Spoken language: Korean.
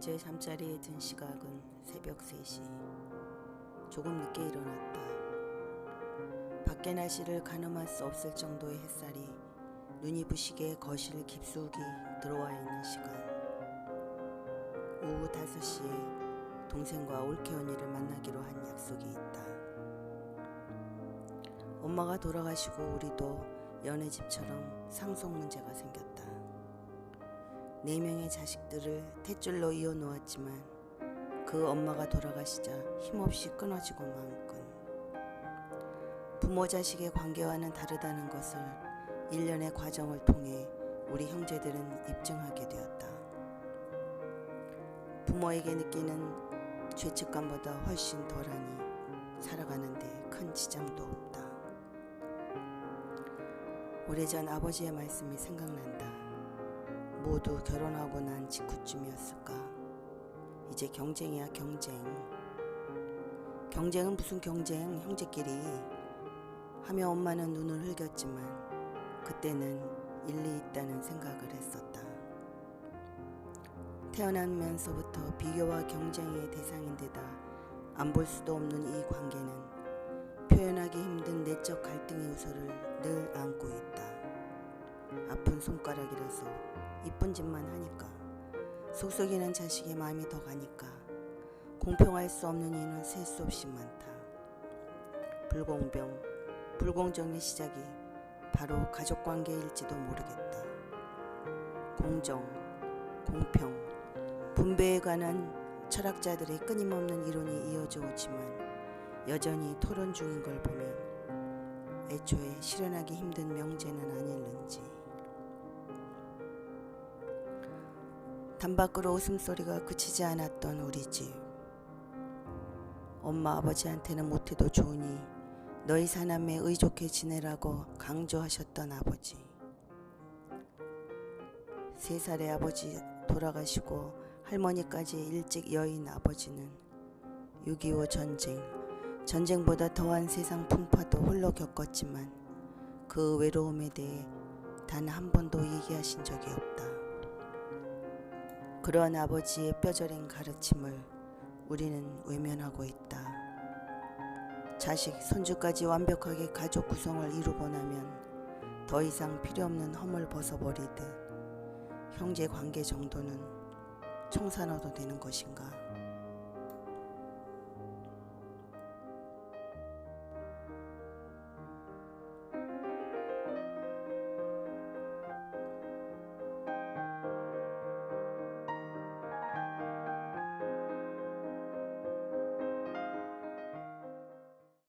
어제 잠자리에 든 시각은 새벽 3시. 조금 늦게 일어났다. 밖의 날씨를 가늠할 수 없을 정도의 햇살이 눈이 부시게 거실 깊숙이 들어와 있는 시간. 오후 5시에 동생과 올케 언니를 만나기로 한 약속이 있다. 엄마가 돌아가시고 우리도 연애 집처럼 상속 문제가 생겼다. 네 명의 자식들을 탯줄로 이어 놓았지만 그 엄마가 돌아가시자 힘없이 끊어지고 마음꾼. 부모 자식의 관계와는 다르다는 것을 일련의 과정을 통해 우리 형제들은 입증하게 되었다. 부모에게 느끼는 죄책감보다 훨씬 덜하니 살아가는데 큰 지장도 없다. 오래전 아버지의 말씀이 생각난다. 모두 결혼하고 난 직후쯤이었을까. 이제 경쟁이야 경쟁. 경쟁은 무슨 경쟁 형제끼리 하며 엄마는 눈을 흘겼지만 그때는 일리 있다는 생각을 했었다. 태어나면서부터 비교와 경쟁의 대상인데다 안 볼 수도 없는 이 관계는 표현하기 힘든 내적 갈등의 요소를 늘. 손가락이라서 이쁜 짓만 하니까 속썩이는 자식의 마음이 더 가니까 공평할 수 없는 이유는 셀 수 없이 많다. 불공평, 불공정의 시작이 바로 가족 관계일지도 모르겠다. 공정, 공평, 분배에 관한 철학자들의 끊임없는 이론이 이어져 오지만 여전히 토론 중인 걸 보면 애초에 실현하기 힘든 명제는 아닐는지. 단밖으로 웃음소리가 그치지 않았던 우리 집. 엄마 아버지한테는 못해도 좋으니 너희 사남매 의좋게 지내라고 강조하셨던 아버지. 세 살의 아버지 돌아가시고 할머니까지 일찍 여인 아버지는 6.25 전쟁, 전쟁보다 더한 세상 풍파도 홀로 겪었지만 그 외로움에 대해 단 한 번도 얘기하신 적이 없다. 그러한 아버지의 뼈저린 가르침을 우리는 외면하고 있다. 자식, 손주까지 완벽하게 가족 구성을 이루고 나면 더 이상 필요 없는 험을 벗어버리듯 형제 관계 정도는 청산화도 되는 것인가?